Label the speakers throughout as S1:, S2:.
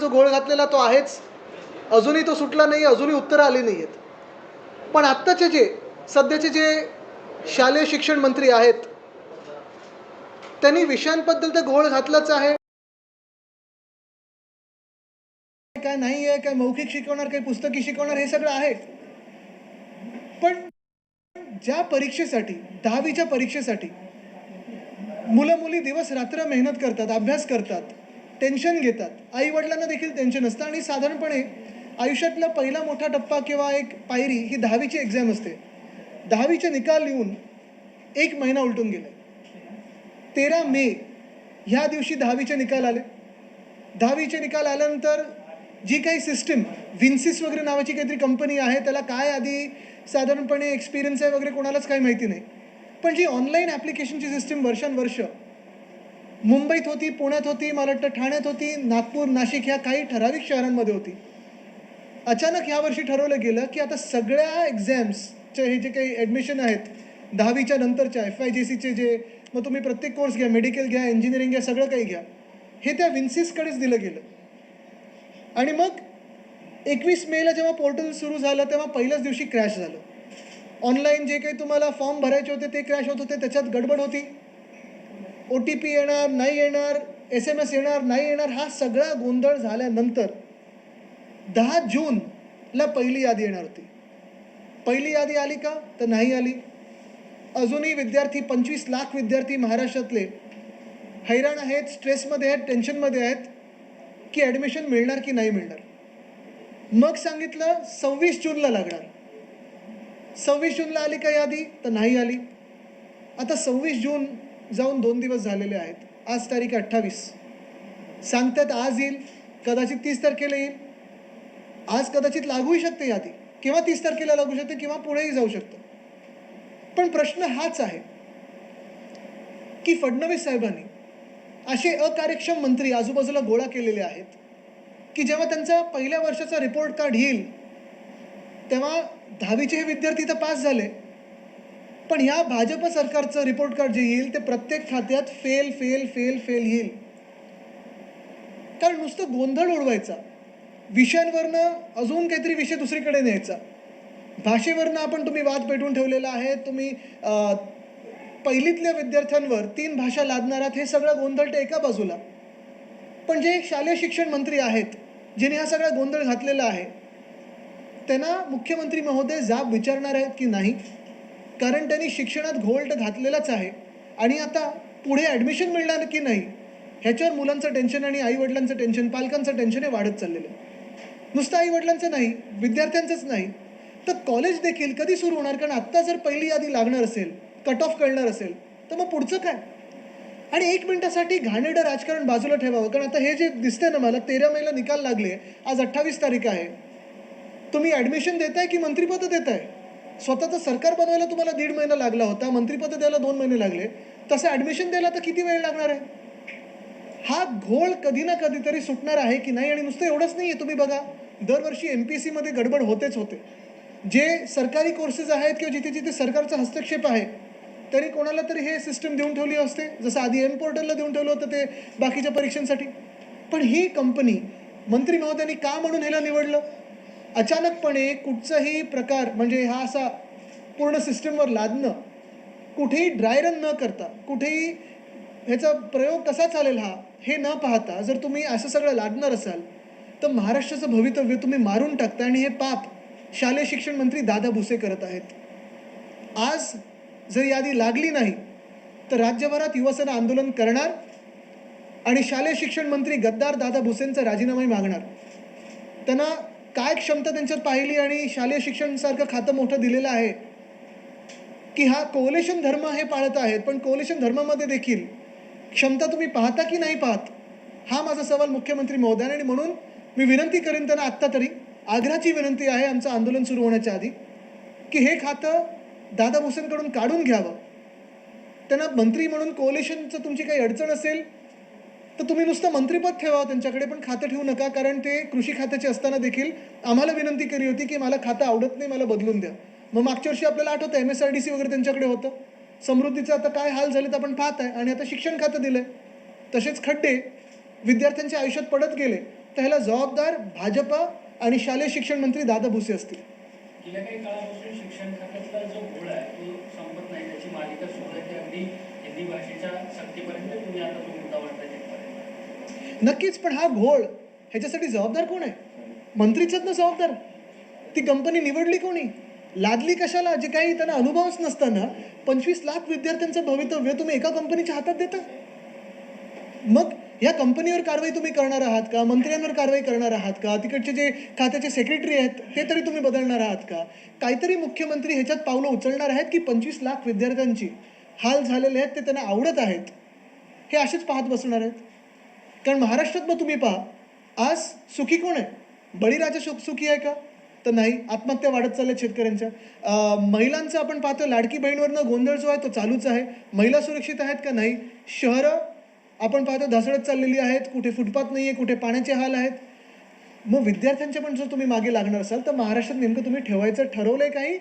S1: जो घोळ घातलेला तो आहेच. अजूनही तो सुटला नाही अजूनही उत्तरं आली नाही आहेत पण आत्ताचे जे सध्याचे जे शालेय शिक्षण मंत्री आहेत त्यांनी विषयांबद्दल तर घोळ घातलाच आहे. काय नाही आहे काय मौखिक शिकवणार काही पुस्तकी शिकवणार हे सगळं आहे. पण ज्या परीक्षेसाठी दहावीच्या परीक्षेसाठी मुलं मुली दिवस रात्र मेहनत करतात अभ्यास करतात टेन्शन घेतात. आईवडिलांना देखील टेन्शन असतं. आणि साधारणपणे आयुष्यातला पहिला मोठा टप्पा किंवा एक पायरी ही दहावीची एक्झाम असते. दहावीचे निकाल लिहून एक महिना उलटून गेला. तेरा मे ह्या दिवशी दहावीचे निकाल आले. दहावीचे निकाल आल्यानंतर जी काही सिस्टीम विन्सिस वगैरे नावाची काहीतरी कंपनी आहे त्याला काय आधी साधारणपणे एक्सपिरियन्स आहे वगैरे कोणालाच काही माहिती नाही. पण जी ऑनलाईन ॲप्लिकेशनची सिस्टीम वर्षानुवर्ष मुंबईत होती पुण्यात होती मला वाटतं ठाण्यात होती नागपूर नाशिक ह्या काही ठराविक शहरांमध्ये होती. अचानक ह्या वर्षी ठरवलं गेलं की आता सगळ्या एक्झाम्सचे हे जे काही ॲडमिशन आहेत दहावीच्या नंतरच्या एफ आय जी सीचे जे मग तुम्ही प्रत्येक कोर्स घ्या मेडिकल घ्या इंजिनिअरिंग घ्या सगळं काही घ्या. हे त्या विन्सिसकडेच दिलं गेलं. आणि मग एकवीस मेला जेव्हा पोर्टल सुरू झालं तेव्हा पहिल्याच दिवशी क्रॅश झालं. ऑनलाईन जे काही तुम्हाला फॉर्म भरायचे होते ते क्रॅश होत होते त्याच्यात गडबड होती. ओ टी पी येणार नाही येणार एस एम एस येणार नाही येणार हा सगळा गोंधळ झाल्यानंतर दहा जूनला पहिली यादी येणार होती. पहिली यादी आली का? तर नाही आली. अजूनही विद्यार्थी पंचवीस लाख विद्यार्थी महाराष्ट्रातले हैराण आहेत स्ट्रेसमध्ये आहेत टेन्शनमध्ये आहेत की ॲडमिशन मिळणार की नाही मिळणार. मग सांगितलं सव्वीस जूनला लागणार. सव्वीस जूनला आली का यादी? तर नाही आली. आता सव्वीस जून जाऊन दोन दिवस झालेले आहेत. आज तारीख अठ्ठावीस. सांगतात आज येईल कदाचित तीस तारखेला येईल. आज कदाचित लागूही शकते यादी. किंवा तीस तारखेला लागू शकते किंवा पुढेही जाऊ शकतं. पण प्रश्न हाच आहे की फडणवीस साहेबांनी असे अकार्यक्षम मंत्री आजूबाजूला गोळा केलेले आहेत की जेव्हा त्यांचा पहिल्या वर्षाचा रिपोर्ट कार्ड येईल तेव्हा दहावीचे हे विद्यार्थी तर पास झाले. पण ह्या भाजप सरकारचं रिपोर्ट कार्ड जे येईल ते प्रत्येक खात्यात फेल फेल फेल फेल येईल. कारण नुसतं गोंधळ उडवायचा. विषयांवरनं अजून काहीतरी विषय दुसरीकडे न्यायचा. भाषेवरनं आपण तुम्ही वाद पेटून ठेवलेला आहे तुम्ही पहिलीतल्या विद्यार्थ्यांवर तीन भाषा लादणार आहात हे सगळं गोंधळ ते एका बाजूला. पण जे शालेय शिक्षण मंत्री आहेत ज्यांनी हा सगळा गोंधळ घातलेला आहे त्यांना मुख्यमंत्री महोदय जाब विचारणार आहेत की नाही? कारण त्यांनी शिक्षणात घोळट घातलेलाच आहे. आणि आता पुढे ॲडमिशन मिळणार की नाही ह्याच्यावर मुलांचं टेन्शन आणि आईवडिलांचं टेन्शन पालकांचं टेन्शन हे वाढत चाललेलं आहे. नुसतं आईवडिलांचं नाही विद्यार्थ्यांचंच नाही. तर कॉलेज देखील कधी सुरू होणार? कारण आत्ता जर पहिली यादी लागणार असेल कट ऑफ कळणार असेल तर मग पुढचं काय? आणि एक मिनिटासाठी घाणेरडं राजकारण बाजूला ठेवावं. कारण आता हे जे दिसतंय ना मला तेरा मेला निकाल लागले आज अठ्ठावीस तारीख आहे. तुम्ही ॲडमिशन देताय की मंत्रिपद देताय? स्वतःचं सरकार बनवायला तुम्हाला दीड महिना लागला होता मंत्रिपद द्यायला दोन महिने लागले तसं ॲडमिशन द्यायला तर किती वेळ लागणार आहे? हा घोळ कधी ना कधीतरी सुटणार आहे की नाही? आणि नुसतं एवढंच नाही आहे तुम्ही बघा. दरवर्षी एम पी एस सीमध्ये गडबड होतेच होते. जे सरकारी कोर्सेस आहेत किंवा जिथे जिथे सरकारचा हस्तक्षेप आहे तरी कोणाला तरी हे सिस्टम देऊन ठेवली असते. जसं आधी एम पोर्टलला देऊन ठेवलं होतं ते बाकीच्या परीक्षांसाठी. पण ही कंपनी मंत्री महोदयांनी का म्हणून ह्याला निवडलं? अचानकपणे कुठचाही प्रकार म्हणजे हा असा पूर्ण सिस्टमवर लादणं कुठेही ड्राय रन न करता कुठेही ह्याचा प्रयोग कसा चालेल हा हे न पाहता जर तुम्ही असं सगळं लादणार असाल तर महाराष्ट्राचं भवितव्य तुम्ही मारून टाकता आणि हे पाप शालेय शिक्षण मंत्री दादा भुसे करत आहेत. आज जर यादी लागली नाही तर राज्यभरात युवासेना आंदोलन करणार आणि शालेय शिक्षण मंत्री गद्दार दादा भुसेंचा राजीनामाही मागणार. त्यांना काय क्षमता त्यांच्यात पाहिली आणि शालेय शिक्षणसारखं खातं मोठं दिलेलं आहे? की हा कोलेशन धर्म हे पाळत आहेत पण कोलेशन धर्मामध्ये देखील क्षमता तुम्ही पाहता की नाही पाहत? हा माझा सवाल मुख्यमंत्री महोदयाने आणि म्हणून मी विनंती करेन त्यांना आत्ता तरी. आग्रहाची विनंती आहे आमचं आंदोलन सुरू होण्याच्या आधी की हे खातं दादा भुसेंकडून काढून घ्यावं. त्यांना मंत्री म्हणून कोलेशनचं तुमची काही अडचण असेल तर तुम्ही नुसतं मंत्रिपद ठेवा त्यांच्याकडे पण खातं ठेवू नका कारण ते कृषी खात्याचे असताना देखील आम्हाला विनंती केली होती की मला खातं आवडत नाही मला बदलून द्या. मग मागच्या वर्षी आपल्याला आठवतं M S R D C वगैरे त्यांच्याकडे होतं. समृद्धीचं आता काय हाल झालेत आपण पाहत आहे आणि आता शिक्षण खातं दिलं तसेच खड्डे विद्यार्थ्यांच्या आयुष्यात पडत गेले तर ह्याला जबाबदार भाजपा आणि शालेय शिक्षण मंत्री दादा भुसे असतील.
S2: गेल्या काही काळापासून शिक्षण जो घोळ आहे तो संपत नाही त्याची मालिका सुरू आहे ती अगदी हिंदी भाषेच्या सक्तीपर्यंत तुम्ही आता तो मुद्दा वाटताय
S1: नक्कीच पण हा घोळ ह्याच्यासाठी जबाबदार कोण आहे? मंत्रीचंच ना जबाबदार. ती कंपनी निवडली कोणी? लादली कशाला? जे काही त्यांना अनुभवच नसताना पंचवीस लाख विद्यार्थ्यांचं भवितव्य तुम्ही एका कंपनीच्या हातात देता? मग या कंपनीवर कारवाई तुम्ही करणार आहात का? मंत्र्यांवर कारवाई करणार आहात का? तिकडचे जे खात्याचे सेक्रेटरी आहेत ते तरी तुम्ही बदलणार आहात का? काहीतरी मुख्यमंत्री ह्याच्यात पावलं उचलणार आहेत की पंचवीस लाख विद्यार्थ्यांची? हाल झालेले आहेत ते त्यांना आवडत आहेत. हे असेच पाहत बसणार आहेत. कारण महाराष्ट्रात मग तुम्ही पहा आज सुखी कोण आहे? बळीराजा सुख सुखी आहे का? तर नाही आत्महत्या वाढत चालल्या शेतकऱ्यांच्या. महिलांचं आपण पाहतो लाडकी बहीणवरनं गोंधळ जो आहे तो चालूच आहे. महिला सुरक्षित आहेत का नाही? शहरं आपण पाहतो ढासळत चाललेली आहेत कुठे फुटपाथ नाही आहे कुठे पाण्याचे हाल आहेत. मग विद्यार्थ्यांच्या पण जर तुम्ही मागे लागणार असाल तर महाराष्ट्रात नेमकं तुम्ही ठेवायचं ठरवलंय काही?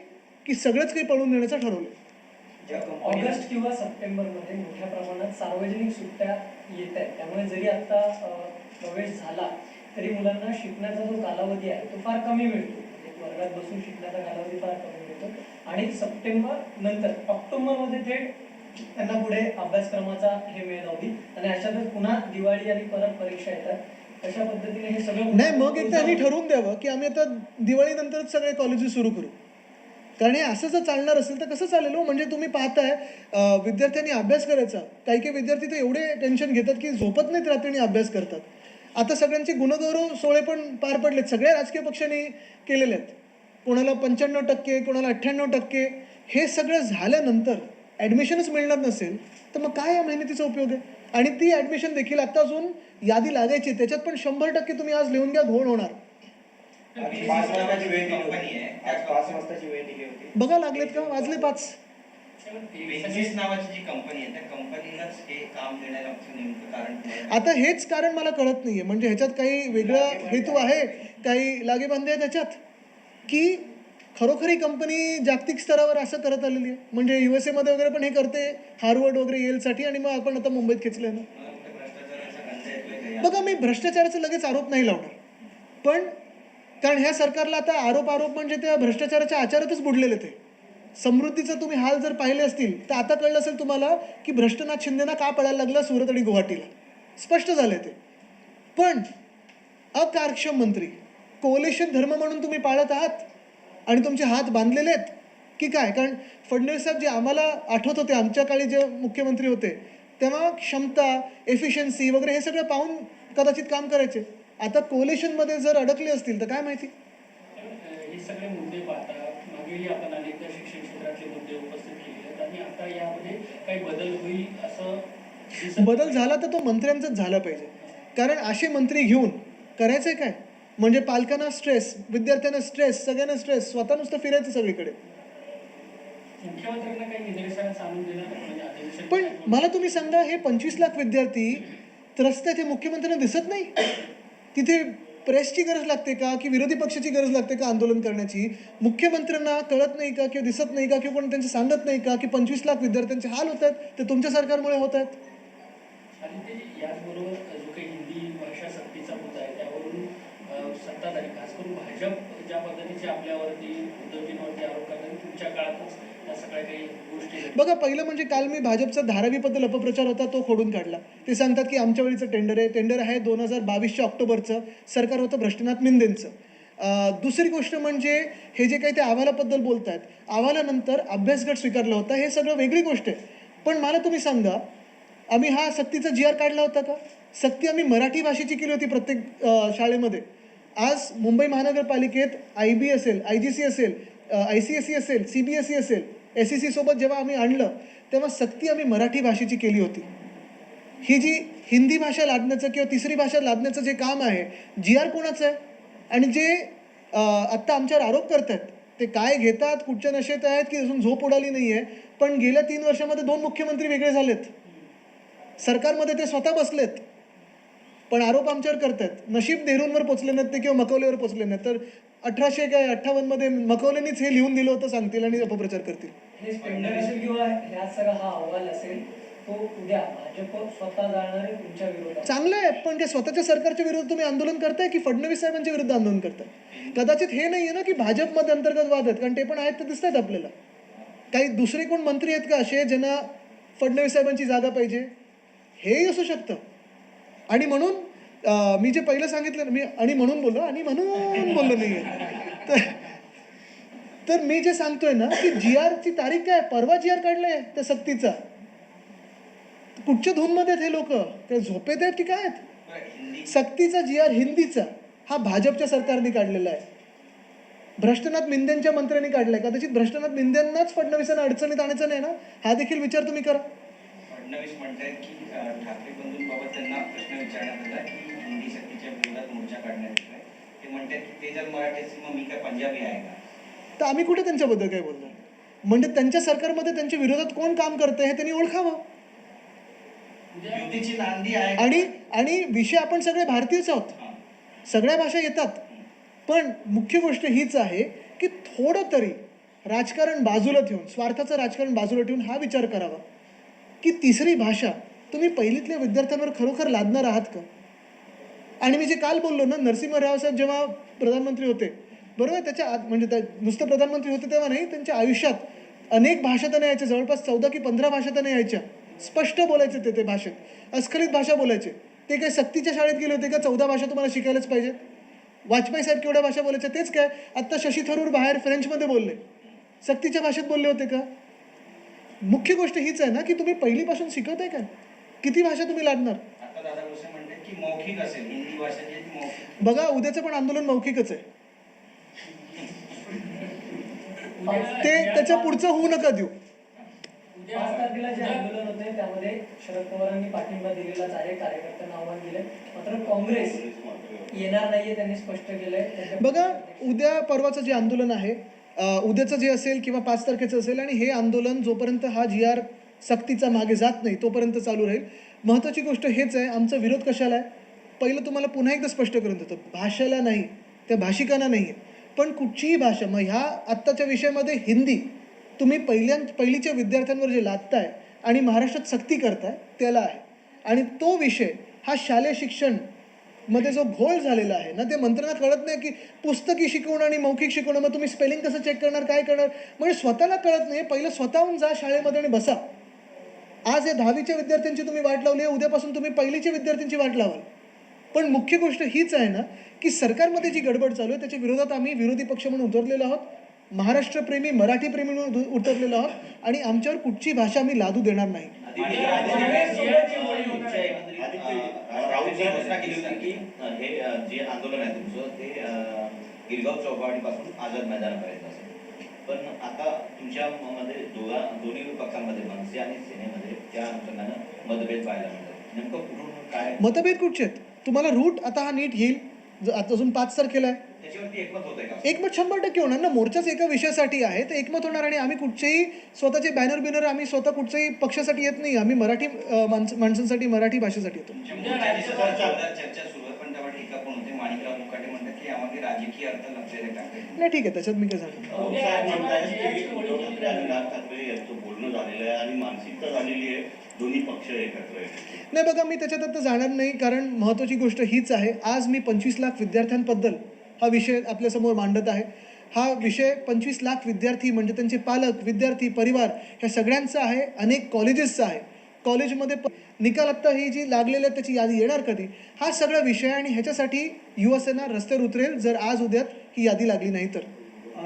S1: की सगळंच काही पळून नेण्याचं
S3: कंपन्या
S4: ऑगस्ट किंवा सप्टेंबरमध्ये मोठ्या प्रमाणात सार्वजनिक सुट्ट्या येत आहेत. त्यामुळे जरी आता अ, प्रवेश झाला तरी मुलांना शिकण्याचा जो कालावधी आहे तो फार कमी मिळतो. म्हणजे वर्गात बसून शिकण्याचा कालावधी फार कमी मिळतो. आणि सप्टेंबर नंतर ऑक्टोबरमध्ये थेट त्यांना पुढे अभ्यासक्रमाचा हे वेळ लावली. आणि अशातच पुन्हा दिवाळी आणि परत परीक्षा येतात. अशा पद्धतीने हे सगळं
S1: नाही मग एकदा यांनी ठरवून द्यावं की आम्ही आता दिवाळीनंतरच सगळे कॉलेजेस सुरू करू. कारण हे असं जर चालणार असेल तर कसं चालेल हो? म्हणजे तुम्ही पाहताय विद्यार्थ्यांनी अभ्यास करायचा. काही काही विद्यार्थी तर एवढे टेन्शन घेतात की झोपत नाहीत रात्री आणि अभ्यास करतात. आता सगळ्यांचे गुणगौरव सोहळे पण पार पडलेत. सगळ्या राजकीय पक्षांनी केलेले आहेत. कोणाला पंच्याण्णव टक्के कोणाला अठ्ठ्याण्णव टक्के हे सगळं झाल्यानंतर ॲडमिशनच मिळणार नसेल तर मग काय या मेहनतीचा उपयोग आहे? आणि ती ॲडमिशन देखील आता अजून यादी लागायची त्याच्यात पण शंभर टक्के तुम्ही आज लिहून घ्या घोळ होणार. बघा लागलेत का? वाजले पाच.
S3: बेंचिस नावाची जी कंपनी आहे त्या कंपनीलाच हे काम देण्याचं नेमकं कारण काय आहे?
S1: आता हेच कारण मला कळत नाहीये. म्हणजे ह्याच्यात काही वेगळा हेतू आहे. काही लागेबांधे आहे त्याच्यात? की खरोखर ही कंपनी जागतिक स्तरावर असं करत आलेली आहे? म्हणजे यू एस एमध्ये वगैरे पण हे करते हार्वर्ड वगैरे येलसाठी आणि मग आपण आता मुंबईत खेचले ना? बघा मी भ्रष्टाचाराचा लगेच आरोप नाही लावणार. पण कारण ह्या सरकारला आता आरोप आरोप म्हणजे त्या भ्रष्टाचाराच्या आचारातच बुडलेले ते. समृद्धीचं तुम्ही हाल जर पाहिले असतील तर आता कळलं असेल तुम्हाला की भ्रष्टनाथ शिंदेना का पळायला लागला सुरत आणि गुवाहाटीला. स्पष्ट झाले ते. पण अकार्यक्षम मंत्री कोलेशन धर्म म्हणून तुम्ही पाळत आहात आणि तुमचे हात बांधलेले आहेत की काय? कारण फडणवीस साहेब जे आम्हाला आठवत होते आमच्या काळी जे मुख्यमंत्री होते तेव्हा क्षमता एफिशियन्सी वगैरे हे सगळं पाहून कदाचित काम करायचे. आता कोलेशनमध्ये जर अडकले असतील तर काय माहिती?
S2: हे सगळे मुद्दे पाहता मागेही आपण अनेकदा शिक्षण क्षेत्रातले मुद्दे उपस्थित केले आणि आता यामध्ये काही बदल होईल असं
S1: बदल झाला तर तो मंत्र्यांचाच झाला पाहिजे. कारण असे मंत्री घेऊन करायचंय काय? म्हणजे पालकांना स्ट्रेस विद्यार्थ्यांना स्ट्रेस सगळ्यांना स्ट्रेस स्वतः नुसतं फिरायचं सगळीकडे.
S2: म्हणजे
S1: पण मला तुम्ही सांगा हे पंचवीस लाख विद्यार्थी त्रस्त आहेत हे मुख्यमंत्र्यांना दिसत नाही? तिथे प्रेसची गरज लागते का की विरोधी पक्षाची गरज लागते का आंदोलन करण्याची? मुख्यमंत्र्यांना कळत नाही का किंवा दिसत नाही का किंवा कोणी त्यांचं सांगत नाही का की पंचवीस लाख विद्यार्थ्यांचे हाल होत आहेत ते तुमच्या सरकारमुळे होत आहेत?
S2: सत्ताधारी खास करून भाजप ज्या पद्धतीचे आपल्यावरती उद्धवजींवरती आरोप करतात तुमच्या काळातच
S1: बघा पहिलं म्हणजे काल मी भाजपचा धारावीबद्दल अपप्रचार होता तो खोडून काढला. ते सांगतात की आमच्या वेळीचं टेंडर आहे. टेंडर आहे दोन हजार बावीसच्या ऑक्टोबरचं. सरकार होतं भ्रष्टनाथ मिंदेंचं. दुसरी गोष्ट म्हणजे हे जे काही ते अहवालाबद्दल बोलत आहेत अहवालानंतर अभ्यासगट स्वीकारला होता. हे सगळं वेगळी गोष्ट आहे. पण मला तुम्ही सांगा आम्ही हा सक्तीचा जी आर काढला होता का? सक्ती आम्ही मराठी भाषेची केली होती प्रत्येक शाळेमध्ये. आज मुंबई महानगरपालिकेत आय बी असेल आय जी सी असेल आय सी एस सी असेल सी बी एस सी असेल एस सी सीसोबत जेव्हा आम्ही आणलं तेव्हा सक्ती आम्ही मराठी भाषेची केली होती. ही जी हिंदी भाषा लादण्याचं किंवा तिसरी भाषा लादण्याचं जे काम आहे जी आर कोणाचं आहे? आणि जे आत्ता आमच्यावर आरोप करत आहेत ते काय घेतात कुठच्या नशेत आहेत की अजून झोप उडाली नाही आहे पण गेल्या तीन वर्षामध्ये दोन मुख्यमंत्री वेगळे झालेत. सरकारमध्ये ते स्वतः बसलेत. पण आरोप आमच्यावर करतात नशीब नेहरूंवर पोचले नाहीत ते किंवा मकवलेवर पोचले नाहीत. तर अठराशे काय अठ्ठावन्नमध्ये मकवलेनीच हे लिहून दिलं होतं सांगतील आणि अपप्रचार करतील.
S4: हे टेंडर असेल किंवा ह्या सगळा हा अहवाल असेल तो उद्या भाजप स्वतः जाणार आहे तुमच्या विरोधात.
S1: चांगलं आहे पण ते स्वतःच्या सरकारच्या विरोधात तुम्ही आंदोलन करताय की फडणवीस साहेबांच्या विरुद्ध आंदोलन करताय? कदाचित हे नाही आहे ना की भाजपमध्ये अंतर्गत वाद आहेत कारण ते पण आहेत ते दिसत आपल्याला. काही दुसरे कोण मंत्री आहेत का? असे ज्यांना फडणवीस साहेबांची जागा पाहिजे. हेही असू शकतं. आणि म्हणून मी जे पहिलं सांगितलं ना, मी आणि म्हणून बोललो आणि म्हणून बोललो नाही तर तर मी जे सांगतोय ना की जी आरची तारीख काय? परवा जी आर काढलाय त्या सक्तीचा. कुठच्या धूनमध्ये हे लोक? ते झोपेत आहेत की काय आहेत? सक्तीचा जी आर हिंदीचा. हा भाजपच्या सरकारने काढलेला आहे. भ्रष्टनाथ मिंदेंच्या मंत्र्यांनी काढलाय. कदाचित भ्रष्टनाथ मिंदेंनाच फडणवीसांना अडचणीत आणायचं नाही ना? हा देखील विचार तुम्ही करा.
S3: फडणवीस म्हणतायत की ठाकरे बंधूंबाबत त्यांना प्रश्न विचारण्यात आला की हिंदी सक्तीच्या विरोधात मोर्चा काढण्यात येतोय. ते म्हणतात की ते जर मराठी असेल मग मी काय पंजाबी आहे का?
S1: तर आम्ही कुठे त्यांच्याबद्दल काय बोलणार? म्हणजे त्यांच्या सरकारमध्ये त्यांच्या विरोधात कोण काम करतंय हे त्यांनी ओळखावं? आणि आणि विषय आपण सगळे भारतीयच आहोत. सगळ्या भाषा येतात. पण मुख्य गोष्ट हीच आहे की थोडं तरी राजकारण बाजूला ठेवून स्वार्थाचं राजकारण बाजूला ठेवून हा विचार करावा. की तिसरी भाषा तुम्ही पहिलीतल्या विद्यार्थ्यांवर खरोखर लादणार आहात का? आणि मी जे काल बोललो ना नरसिंह राव साहेब जेव्हा प्रधानमंत्री होते बरोबर त्याच्या आत म्हणजे त्या नुसतं प्रधानमंत्री होते तेव्हा नाही त्यांच्या आयुष्यात अनेक भाषा त्यांना यायच्या. जवळपास चौदा की पंधरा भाषा त्यांना यायच्या. स्पष्ट बोलायचे ते ते भाषेत. अस्खलित भाषा बोलायचे. ते काय सक्तीच्या शाळेत गेले होते का? चौदा भाषा तुम्हाला शिकायलाच पाहिजे वाजपेयी साहेब केवढ्या भाषा बोलायचे तेच काय? आत्ता शशी थरूर बाहेर फ्रेंचमध्ये बोलले. सक्तीच्या भाषेत बोलले होते का? मुख्य गोष्ट हीच आहे ना की तुम्ही पहिलीपासून शिकवताय काय किती भाषा तुम्ही लादणार
S3: की मौखिक.
S1: बघा उद्याचं पण आंदोलन मौखिकच आहे
S2: उद्या-
S1: ते त्याच्या पुढचं होऊ नका देऊ.
S2: उद्या-
S4: पाच तारखेला जे
S2: उद्या-
S4: आंदोलन होते त्यामध्ये शरद पवारांनी पाठिंबा दिलेलाच आहे कार्यकर्त्यांना आव्हान दिले मात्र काँग्रेस येणार नाहीये त्यांनी स्पष्ट केलंय. त्यांच्या
S1: बघा उद्या परवाचं जे आंदोलन आहे उद्याचं जे असेल किंवा पाच तारखेचं असेल आणि हे आंदोलन जोपर्यंत हा जी आर सक्तीचा मागे जात नाही तोपर्यंत चालू राहील. महत्त्वाची गोष्ट हेच आहे आमचा विरोध कशाला आहे? पहिलं तुम्हाला पुन्हा एकदा स्पष्ट करून देतो भाषेला नाही त्या भाषिकांना नाही आहे पण कुठचीही भाषा मग ह्या आत्ताच्या विषयामध्ये हिंदी तुम्ही पहिल्या पहिलीच्या विद्यार्थ्यांवर जे लादताय आणि महाराष्ट्रात सक्ती करताय त्याला आहे. आणि तो विषय हा शालेय शिक्षणमध्ये जो घोळ झालेला आहे ना ते मंत्र्यांना कळत नाही की पुस्तकी शिकवणं आणि मौखिक शिकवणं मग तुम्ही स्पेलिंग कसं चेक करणार काय करणार? म्हणजे स्वतःला कळत नाही पहिलं स्वतःहून जा शाळेमध्ये आणि बसा. आज या दहावीच्या विद्यार्थ्यांची तुम्ही वाट लावली आहे उद्यापासून तुम्ही पहिलीच्या विद्यार्थ्यांची वाट लावाल. पण मुख्य गोष्ट हीच आहे ना की सरकारमध्ये जी गडबड चालू आहे त्याच्या विरोधात आम्ही विरोधी पक्ष म्हणून उतरलेलो आहोत महाराष्ट्रप्रेमी मराठीप्रेमी म्हणून उतरलेलो आहोत आणि आमच्यावर कुठची भाषा आम्ही लादू देणार नाही.
S5: तुमचं पण आता तुमच्या दोघा दोन्ही पक्षांमध्ये मनसे आणि सेनेमध्ये त्या अनुषंगानं मतभेद पाहायला मिळतात नेमकं कुठून काय
S1: मतभेद कुठचे आहेत तुम्हाला रूट आता हा नीट येईल. अजून पाच तारखेला आहे
S5: एकमत
S1: शंभर टक्के होणार. ना मोर्चाच एका विषयासाठी आहे. तर एकमत होणार आणि आम्ही कुठचेही स्वतःचे बॅनर बिनर आम्ही स्वतः कुठच्याही पक्षासाठी येत नाही. आम्ही मराठी माणसांसाठी मराठी भाषेसाठी येतो
S3: तुमच्या मोर्चाची सतत जोरदार चर्चा सुरू आहे पण त्यावर टीका पण होते माणिकराव मुकाटे म्हणतात की यामध्ये राजकीय अर्थ टाकले
S1: नाही ठीक आहे त्याच्यात मी काय सांगतो
S5: ठाकरे आणि राज ठाकरे यांचं बोलणं झालेलं आहे आणि मानसिकता झालेली आहे. दोन्ही पक्ष एकत्र आहेत.
S1: नाही बघा मी त्याच्यात आता जाणार नाही कारण महत्त्वाची गोष्ट हीच आहे. आज मी पंचवीस लाख विद्यार्थ्यांबद्दल हा विषय आपल्यासमोर मांडत आहे. हा विषय पंचवीस लाख विद्यार्थी म्हणजे त्यांचे पालक विद्यार्थी परिवार ह्या सगळ्यांचा आहे. अनेक कॉलेजेसचा आहे. कॉलेजमध्ये प निकाल आत्ता ही जी लागलेली आहे त्याची यादी येणार कधी? हा सगळा विषय आणि ह्याच्यासाठी युवासेना रस्त्यावर उतरेल जर आज उद्यात ही यादी लागली नाही तर.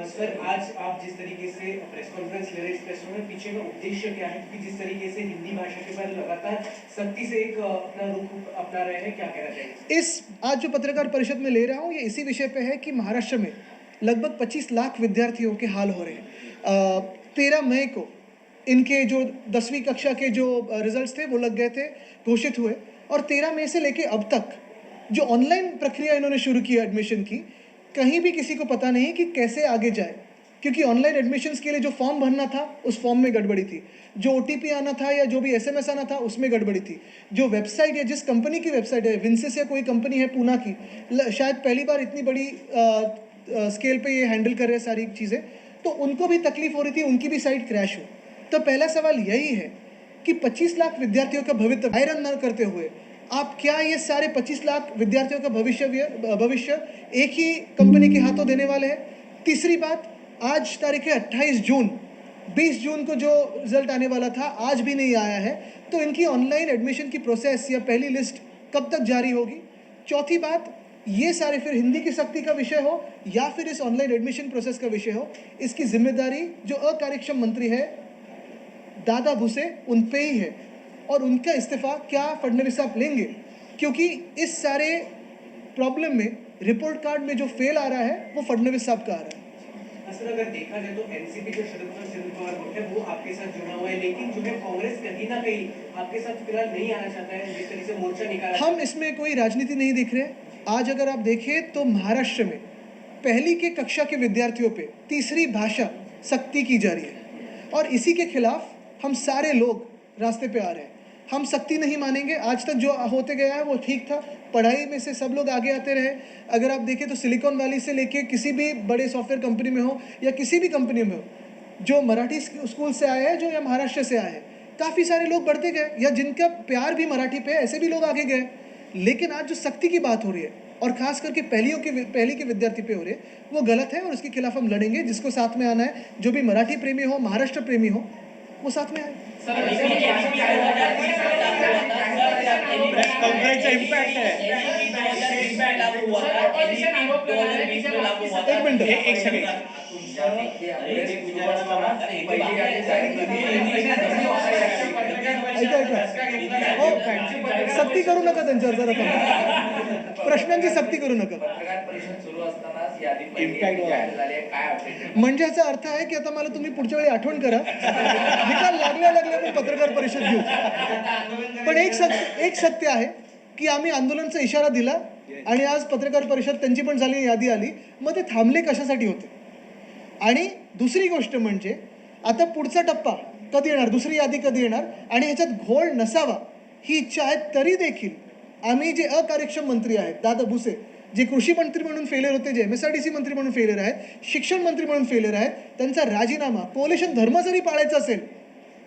S6: सर आज आप जिस तरीके से प्रेस कॉन्फ्रेंस ले रहे हैं इस प्रेस कॉन्फ्रेंस पीछे का उद्देश्य क्या है? कि जिस तरीके से हिंदी भाषा के पर लगातार सख्ती से एक अपना रुख अपना रहे हैं क्या कहना चाहिए?
S1: इस आज जो पत्रकार परिषद में ले रहा हूँ ये इसी विषय पे है कि महाराष्ट्र में लगभग 25 लाख विद्यार्थियों के हाल हो रहे हैं। तेरह मई को इनके जो दसवीं कक्षा के जो रिजल्ट्स थे, वो लग गए थे, घोषित हुए। और तेरह मई से लेके अब तक जो ऑनलाइन प्रक्रिया इन्होंने शुरू की एडमिशन की, कहीं भी किसी को पता नहीं कि कैसे आगे जाए। क्योंकि ऑनलाइन एडमिशन्स के लिए जो फॉर्म भरना था, उस फॉर्म में गड़बड़ी थी। जो ओटीपी आना था या जो भी एसएमएस आना था, उसमें गड़बड़ी थी। जो वेबसाइट या जिस कंपनी की वेबसाइट है विंसेस या कोई कंपनी है पूना की शायद पहली बार इतनी बड़ी स्केल पे ये हैंडल कर रहे हैं सारी चीज़ें तो उनको भी तकलीफ़ हो रही थी, उनकी भी साइट क्रैश हो तो पहला सवाल यही है कि 25 लाख विद्यार्थियों का भविष्य आयरन न करते हुए आप क्या ये सारे 25 लाख विद्यार्थियों का भविष्य भविष्य एक ही कंपनी के हाथों देने वाले हैं? तीसरी बात, आज तारीख है 28 जून। 20 जून को जो रिज़ल्ट आने वाला था, आज भी नहीं आया है। तो इनकी ऑनलाइन एडमिशन की प्रोसेस या पहली लिस्ट कब तक जारी होगी? चौथी बात, ये सारे फिर हिंदी की शक्ति का विषय हो या फिर इस ऑनलाइन एडमिशन प्रोसेस का विषय हो? इसकी ज़िम्मेदारी जो अकार्यक्षम मंत्री है दादा भूसे उन पे ही है। और उनका इस्तीफा क्या फडनवीस साहब लेंगे? क्योंकि इस सारे प्रॉब्लम में रिपोर्ट कार्ड में जो फेल आ रहा है वो फडनवीस साहब का आ रहा है।
S6: सर अगर देखा जाए तो एनसीपी शरद है वो आपके साथ जुड़ा हुआ है लेकिन जो है कांग्रेस कहीं ना कहीं आपके साथ फ़िलहाल नहीं आना चाहता है जिस तरीके से मोर्चा निकाला
S1: हम इसमें कोई राजनीति नहीं देख रहे आज अगर आप देखें तो महाराष्ट्र में पहली के कक्षा के विद्यार्थियों पे तीसरी भाषा सख्ती की जा रही है। और इसी के खिलाफ हम सारे लोग रास्ते पे आ रहे हैं। हम सख्ती नहीं मानेंगे। आज तक जो होते गया है, वो ठीक था। पढ़ाई में से सब लोग आगे आते रहे। अगर आप देखें तो सिलिकॉन वैली से लेके किसी भी बड़े सॉफ्टवेयर कंपनी में हो या किसी भी कंपनी में हो, जो मराठी स्कूल से आए हैं, जो या महाराष्ट्र से आए हैं, काफ़ी सारे लोग बढ़ते गए या जिनका प्यार भी मराठी पे है, ऐसे भी लोग आगे गए लेकिन आज जो सख्ती की बात हो रही है, और खास करके पहलियों के पहली के विद्यार्थी पे हो रहे वो गलत है और उसके खिलाफ हम लड़ेंगे। जिसको साथ में आना है, जो भी मराठी प्रेमी हो, महाराष्ट्र प्रेमी हो वो साथ में आए। एक मिनट
S6: एक सेकंड
S1: ऐका ऐका. हो सक्ती करू नका त्यांच्यावर जरा. प्रश्नांची सक्ती करू नका? म्हणजे याचा अर्थ आहे की आता मला तुम्ही पुढच्या वेळी आठवण करा. निकाल लागल्या लागल्या पण पत्रकार परिषद घेऊ. पण एक सत्य एक सत्य आहे की आम्ही आंदोलनचा इशारा दिला आणि आज पत्रकार परिषद त्यांची पण झाली यादी आली. मग ते थांबले कशासाठी होते? आणि दुसरी गोष्ट म्हणजे आता पुढचा टप्पा कधी येणार? दुसरी यादी कधी येणार? आणि ह्याच्यात घोळ नसावा ही इच्छा आहे तरी देखील आम्ही जे अकार्यक्षम मंत्री आहेत दादा भुसे जे कृषी मंत्री म्हणून फेलियर होते जे M S R D C मंत्री म्हणून फेलियर आहेत शिक्षण मंत्री म्हणून फेलियर आहेत त्यांचा राजीनामा कोलिशन धर्म जरी पाळायचा असेल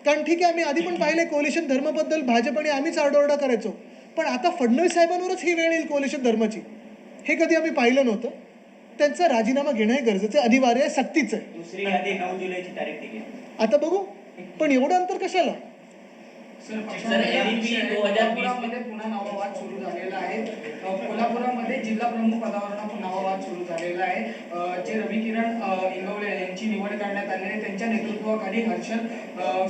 S1: कारण ठीक आहे आम्ही आधी पण पाहिले कोलिशन धर्माबद्दल भाजप आणि आम्हीच आरडाओरडा करायचो पण आता फडणवीस साहेबांवरच ही वेळ येईल कोलिशन धर्माची. हे कधी आम्ही पाहिलं नव्हतं. त्यांचा राजीनामा घेणं हे गरजेचं आहे अनिवार्य आहे सक्तीचं आहे. आता बघू पण एवढं अंतर कशाला?
S7: सर, NEP 2020
S8: कोल्हापुरामध्ये पुन्हा नावावाद सुरू झालेला आहे. कोल्हापुरामध्ये जिल्हा प्रमुख पदावर नावावाद सुरू झालेला आहे. जे रवी किरण इंगवले यांची निवड करण्यात आलेली आहे. त्यांच्या नेतृत्वाखाली हर्षद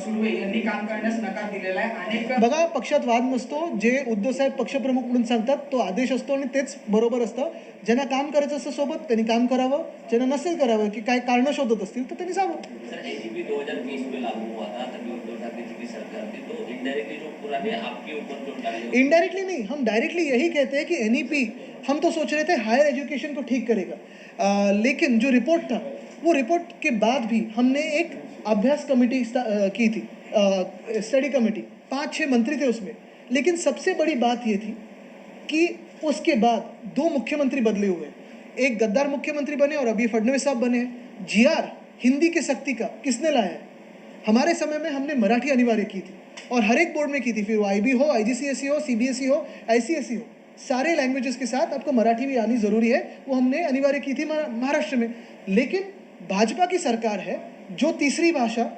S8: सुर्वे यांनी काम करण्यास नकार दिलेला आहे. अनेक
S1: बघा पक्षात वाद नसतो. जे उद्धव साहेब पक्षप्रमुख म्हणून सांगतात तो आदेश असतो आणि तेच बरोबर असतं. ज्यांना काम करायचं असतं सोबत त्यांनी काम करावं. ज्यांना नसेल करावं की काय कारणं शोधत असतील तर त्यांनी जावं
S7: सर एनईपी 2020 में लागू हुआ था तभी उद्धव ठाकरे जी की सरकार थी इनडायरेक्टली जो जो
S1: नहीं हम डायरेक्टली यही कहते हैं कि एनईपी हम तो सोच रहे थे हायर एजुकेशन को ठीक करेगा। अ, लेकिन जो रिपोर्ट था वो रिपोर्ट के बाद भी हमने एक अभ्यास कमेटी की थी। स्टडी कमेटी पाँच छह मंत्री थे उसमें। लेकिन सबसे बड़ी बात ये थी कि उसके बाद दो मुख्यमंत्री बदले हुए एक गद्दार मुख्यमंत्री बने और अभी फडणवीस साहब बने हैं। जीआर हिंदी की शक्ति का किसने लाया है? हमारे समय में हमने मराठी अनिवार्य की थी और हर एक बोर्ड में की थी। फिर वो आई हो आई हो सी हो आई हो, सारे लैंग्वेजेस के साथ आपको मराठी भी आनी ज़रूरी है। वो हमने अनिवार्य की थी महाराष्ट्र में। लेकिन भाजपा की सरकार है, जो तीसरी भाषा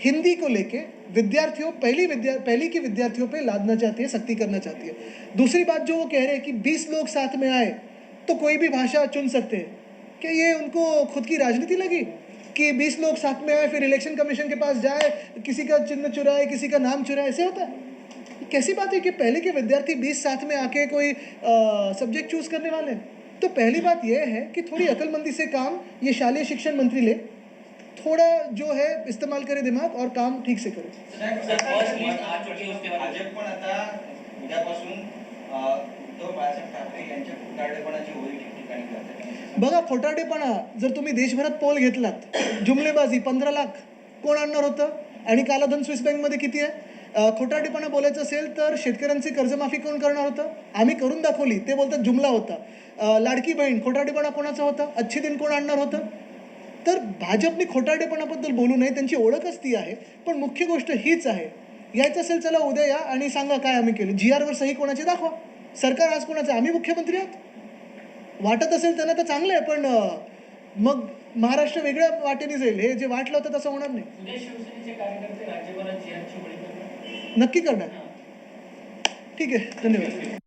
S1: हिंदी को लेके विद्यार्थियों, पहली विद्या, पहली की विद्यार्थियों पे लादना चाहती है, सख्ती करना चाहती है। दूसरी बात जो वो कह रहे हैं कि 20 लोग साथ में आए तो कोई भी भाषा चुन सकते हैं। क्या ये उनको खुद की राजनीति लगी? कि 20 लोग साथ में आए, फिर इलेक्शन कमीशन के पास जाए, किसी का चिन्ह चुराए, किसी का नाम चुराए, ऐसे होता है। कैसी बात है कि पहले के विद्यार्थी 20 साथ में आके कोई सब्जेक्ट चूज़ करने वाले तो पहली बात यह है कि थोड़ी अकलमंदी से काम ये शालेय शिक्षण मंत्री ले। थोड़ा जो है, इस्तेमाल करे दिमाग और काम ठीक से करे। बघा खोटारडेपणा जर तुम्ही देशभरात पोल घेतलात जुमलेबाजी पंधरा लाख कोण आणणार होतं? आणि कालाधन स्विस बँकमध्ये किती आहे? अं, खोटारडेपणा बोलायचं असेल तर शेतकऱ्यांची कर्जमाफी कोण करणार होतं? आम्ही करून दाखवली ते बोलतात जुमला होता. लाडकी बहीण खोटारडेपणा कोणाचा होता? अच्छे दिन कोण आणणार होतं? तर भाजपने खोटारडेपणाबद्दल बोलू नये त्यांची ओळखच ती आहे पण मुख्य गोष्ट हीच आहे. यायचं असेल चला उद्या या आणि सांगा काय आम्ही केलं. जी आरवर सही कोणाची दाखवा. सरकार आज कोणाचं आहे? आम्ही मुख्यमंत्री आहोत. वाटत असेल त्यांना तर चांगलं आहे पण मग महाराष्ट्र वेगळ्या वाटेने जाईल. हे जे वाटलं होतं तसं होणार नाही. नक्की करणार. ठीक आहे धन्यवाद.